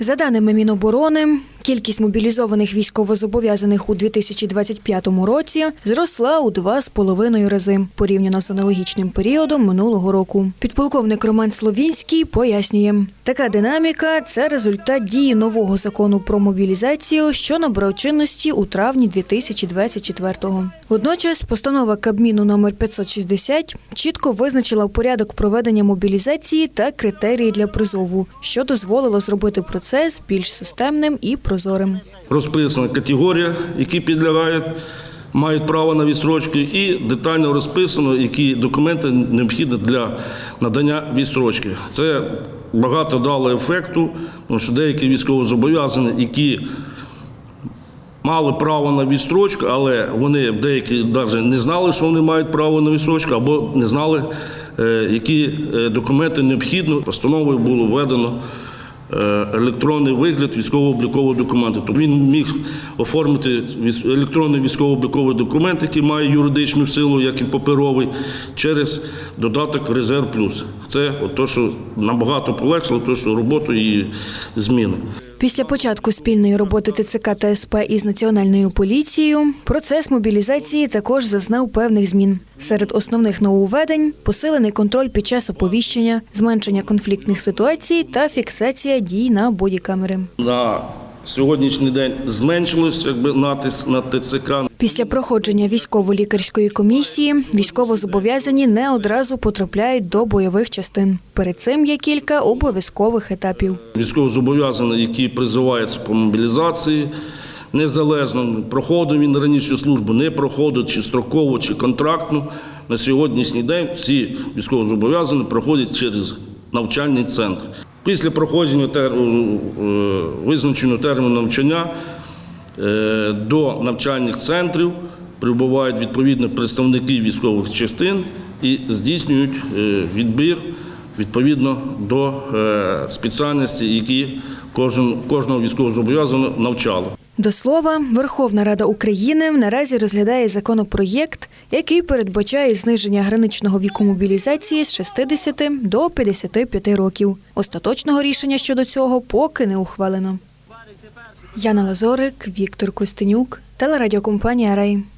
За даними Міноборони, кількість мобілізованих військовозобов'язаних у 2025 році зросла у два з половиною рази порівняно з аналогічним періодом минулого року. Підполковник Роман Словінський пояснює, така динаміка це результат дії нового закону про мобілізацію, що набрав чинності у травні 2024-го. Водночас постанова Кабміну номер 560 чітко визначила порядок проведення мобілізації та критерії для призову, що дозволило зробити процес більш системним і прозорим. Розписана категорія, які підлягають, мають право на відстрочку, і детально розписано, які документи необхідні для надання відстрочки. Це багато дало ефекту, тому що деякі військовозобов'язані, які мали право на відстрочку, але вони деякі навіть не знали, що вони мають право на відстрочку, або не знали, е, які е, документи необхідні. Постановою було введено електронний вигляд військово-облікового документу. Тобто він міг оформити електронний військово-обліковий документ, який має юридичну силу, як і паперовий, через додаток Резерв Плюс. Це от то, що набагато полегшило, то, що роботу і зміни. Після початку спільної роботи ТЦК та СП із національною поліцією процес мобілізації також зазнав певних змін. Серед основних нововведень посилений контроль під час оповіщення, зменшення конфліктних ситуацій та фіксація дій на бодікамери. На сьогоднішній день зменшилось якби натиск на ТЦК. Після проходження військово-лікарської комісії військовозобов'язані не одразу потрапляють до бойових частин. Перед цим є кілька обов'язкових етапів. Військовозобов'язаний, які призиваються по мобілізації, незалежно проходив він раніше службу, не проходить чи строково, чи контрактну. На сьогоднішній день всі військовозобов'язані проходять через навчальний центр. Після проходження тер... е, визначеного терміну навчання е, до навчальних центрів прибувають відповідно представники військових частин і здійснюють е, відбір відповідно до спеціальності, які кожного військовозобов'язаного навчали. До слова, Верховна Рада України наразі розглядає законопроєкт, який передбачає зниження граничного віку мобілізації з 60 до 55 років. Остаточного рішення щодо цього поки не ухвалено. Яна Лазорик, Віктор Костенюк, телерадіокомпанія Рей.